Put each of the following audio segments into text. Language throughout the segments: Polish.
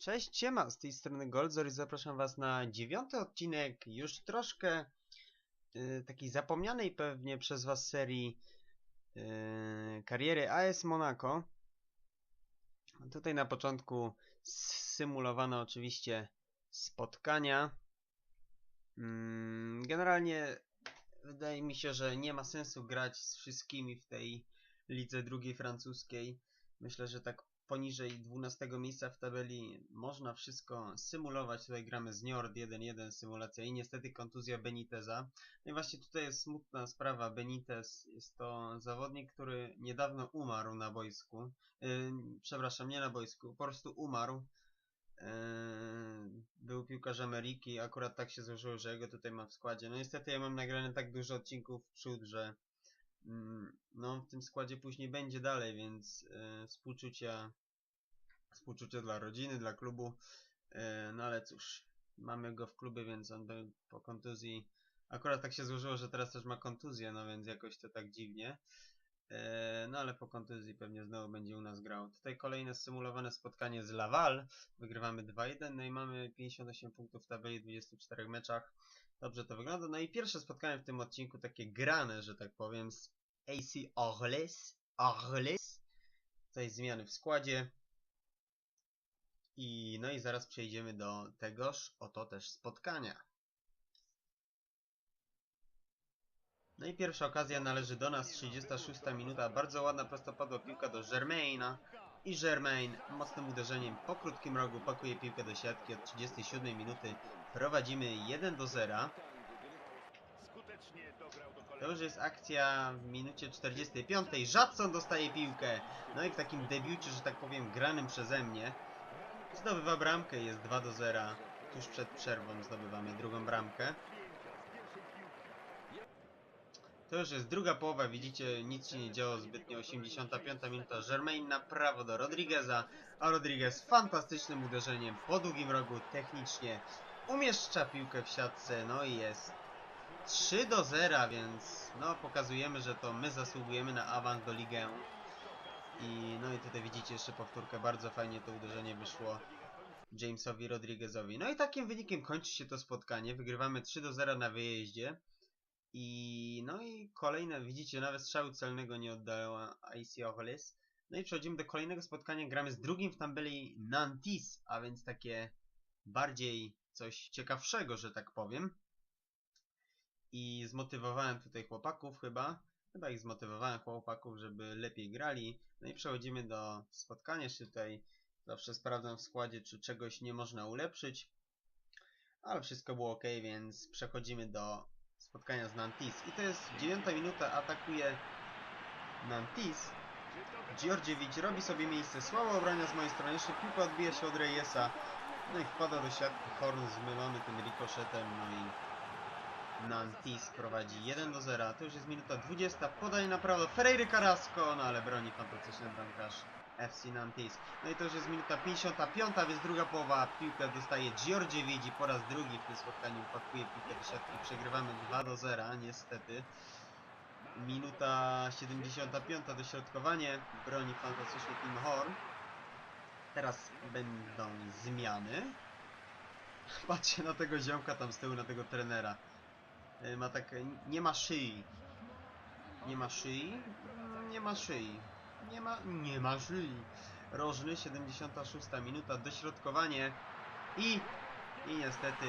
Cześć, siema, z tej strony Goldzor i zapraszam was na dziewiąty odcinek już troszkę y, takiej zapomnianej pewnie przez was serii y, kariery AS Monaco. Tutaj na początku symulowano oczywiście spotkania. Mm, Generalnie wydaje mi się, że nie ma sensu grać z wszystkimi w tej lidze drugiej francuskiej. Myślę, że tak poniżej 12 miejsca w tabeli można wszystko symulować. Tutaj gramy z Niord 1-1 symulacja i niestety kontuzja Beniteza. No i właśnie tutaj jest smutna sprawa. Benitez jest to zawodnik, który niedawno umarł na boisku. Yy, przepraszam, nie na boisku, po prostu umarł. Yy, był piłkarz Ameryki, akurat tak się złożyło, że jego tutaj mam w składzie. No niestety ja mam nagrane tak dużo odcinków w przód, że no w tym składzie później będzie dalej, więc yy, współczucia współczucie dla rodziny, dla klubu. Yy, no ale cóż, mamy go w klubie, więc on po kontuzji. Akurat tak się złożyło, że teraz też ma kontuzję, no więc jakoś to tak dziwnie. Yy, No ale po kontuzji pewnie znowu będzie u nas grał. Tutaj kolejne symulowane spotkanie z Laval. Wygrywamy 2-1, no i mamy 58 punktów w tabeli w 24 meczach. Dobrze to wygląda. No i pierwsze spotkanie w tym odcinku takie grane, że tak powiem, z AC Orles. Orles. Tutaj zmiany w składzie. I no i zaraz przejdziemy do tegoż oto też spotkania. No i pierwsza okazja należy do nas, 36 minuta, bardzo ładna prostopadła piłka do Germaina i Germain mocnym uderzeniem po krótkim rogu pakuje piłkę do siatki od 37 minuty. Prowadzimy 1 do 0. To już jest akcja w minucie 45. Żadson dostaje piłkę. No i w takim debiucie, że tak powiem, granym przeze mnie. Zdobywa bramkę, jest 2 do 0. Tuż przed przerwą zdobywamy drugą bramkę. To już jest druga połowa, widzicie, nic się nie działo zbytnio. 85 minuta, Germain na prawo do Rodrigueza, a Rodriguez fantastycznym uderzeniem po długim rogu technicznie umieszcza piłkę w siatce, no i jest 3 do 0, więc no pokazujemy, że to my zasługujemy na awans do ligę. I no i tutaj widzicie jeszcze powtórkę, bardzo fajnie to uderzenie wyszło Jamesowi Rodriguezowi. No i takim wynikiem kończy się to spotkanie. Wygrywamy 3 do 0 na wyjeździe. I no i kolejne, widzicie, nawet strzału celnego nie oddała IC Orles. No i przechodzimy do kolejnego spotkania. Gramy z drugim w tabeli Nantis, a więc takie bardziej coś ciekawszego, że tak powiem. I zmotywowałem tutaj chłopaków chyba. Chyba ich zmotywowałem chłopaków, żeby lepiej grali. No i przechodzimy do spotkania. Jeszcze tutaj zawsze sprawdzam w składzie, czy czegoś nie można ulepszyć. Ale wszystko było ok, więc przechodzimy do spotkania z Nantis. I to jest dziewiąta minuta, atakuje Nantis. Georgiewicz robi sobie miejsce, słabo obrania z mojej strony, jeszcze piłka odbija się od Reyesa. No i wpada do siatki, Horn zmylony tym ricoczetem, no i Nantis prowadzi 1 do 0. To już jest minuta 20, podaje na prawo Ferreira Carrasco, no ale broni fantastyczny bramkarz FC Nantis. No i to już jest minuta 55, więc druga połowa piłkę dostaje Georgiewicz i po raz drugi w tym spotkaniu pakuje piłkę do siatki. Przegrywamy 2 do 0, niestety. Minuta 75, dośrodkowanie, broni fantastycznie Tim Horn. Teraz będą zmiany. Patrzcie na tego ziomka tam z tyłu, na tego trenera. Y, Ma tak, nie ma szyi. Nie ma szyi? Nie ma szyi. Nie ma, nie ma szyi. Rożny, 76 minuta, dośrodkowanie i, i niestety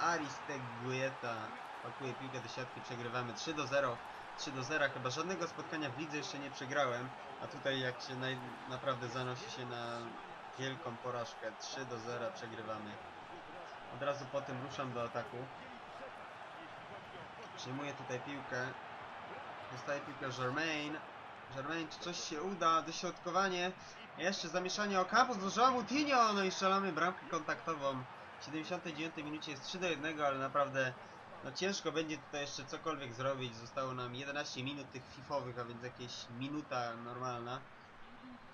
Aristeguieta pakuje piłkę do siatki, przegrywamy 3 do 0. 3 do 0, chyba żadnego spotkania w lidze jeszcze nie przegrałem, a tutaj jak się naj, naprawdę zanosi się na wielką porażkę, 3 do 0 przegrywamy. Od razu po tym ruszam do ataku. Przyjmuje tutaj piłkę. Dostaje piłkę Germain. Germain, czy coś się uda? Dośrodkowanie. Jeszcze zamieszanie Ocampo. Zdążyła Moutinho. No i strzelamy bramkę kontaktową. W 79 minucie jest 3 do 1, ale naprawdę no ciężko będzie tutaj jeszcze cokolwiek zrobić. Zostało nam 11 minut tych fifowych, a więc jakieś minuta normalna.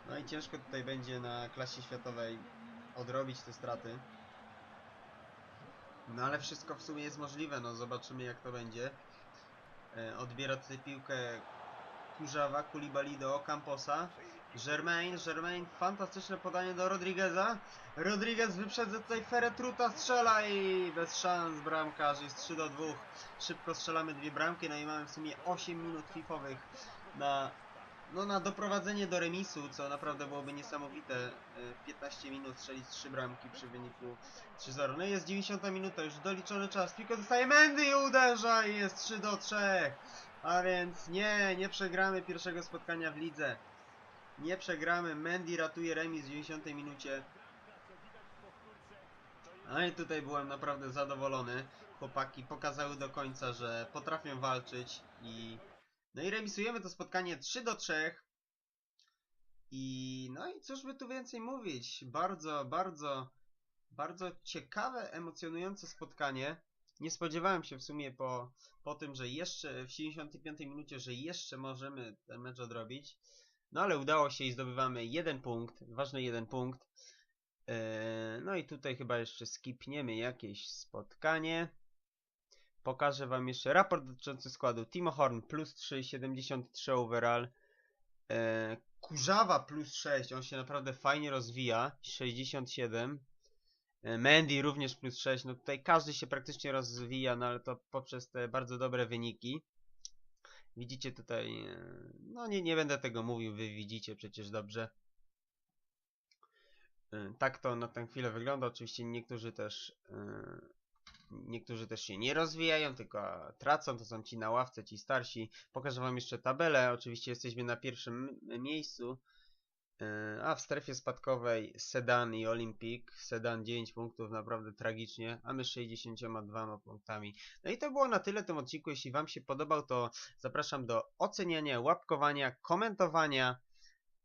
No i ciężko tutaj będzie na klasie światowej odrobić te straty. No ale wszystko w sumie jest możliwe, no zobaczymy jak to będzie. E, odbiera tutaj piłkę Kurzawa, Kulibali do Camposa. Germain, Germain, fantastyczne podanie do Rodrigueza. Rodriguez wyprzedza tutaj Feretruta, strzela i bez szans bramkarz jest 3 do 2. Szybko strzelamy dwie bramki, no i mamy w sumie 8 minut fifowych na, no, na doprowadzenie do remisu, co naprawdę byłoby niesamowite. E, W 15 minut strzelić 3 bramki przy wyniku 3-0. No i jest 90 minuta, już doliczony czas. Piłkę dostaje Mendy i uderza i jest 3 do 3. A więc nie, nie przegramy pierwszego spotkania w lidze. Nie przegramy. Mendy ratuje remis w 90 minucie. No i tutaj byłem naprawdę zadowolony. Chłopaki pokazały do końca, że potrafią walczyć i no i remisujemy to spotkanie 3 do 3. I no i cóż by tu więcej mówić? Bardzo, bardzo, bardzo ciekawe, emocjonujące spotkanie. Nie spodziewałem się w sumie po, po tym, że jeszcze w 75 minucie, że jeszcze możemy ten mecz odrobić. No ale udało się i zdobywamy jeden punkt, ważny jeden punkt. Eee, No i tutaj chyba jeszcze skipniemy jakieś spotkanie. Pokażę wam jeszcze raport dotyczący składu. Timo Horn plus 3, 73 overall. Eee, Kurzawa plus 6, on się naprawdę fajnie rozwija. 67. E, Mendy również plus 6. No tutaj każdy się praktycznie rozwija, no ale to poprzez te bardzo dobre wyniki. Widzicie tutaj, e, no nie, nie będę tego mówił, wy widzicie przecież dobrze. E, Tak to na tę chwilę wygląda. Oczywiście niektórzy też e, niektórzy też się nie rozwijają, tylko tracą. To są ci na ławce, ci starsi. Pokażę wam jeszcze tabelę. Oczywiście jesteśmy na pierwszym miejscu. E, A w strefie spadkowej Sedan i Olympic. Sedan 9 punktów, naprawdę tragicznie, a my 62 punktami. No i to było na tyle tym odcinku. Jeśli Wam się podobał, to zapraszam do oceniania, łapkowania, komentowania,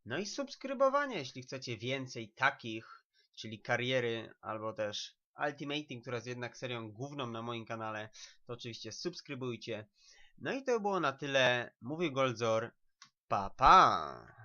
no i subskrybowania, jeśli chcecie więcej takich, czyli kariery, albo też Ultimating, która jest jednak serią główną na moim kanale, to oczywiście subskrybujcie. No i to było na tyle. Mówił Goldzor. Pa, pa!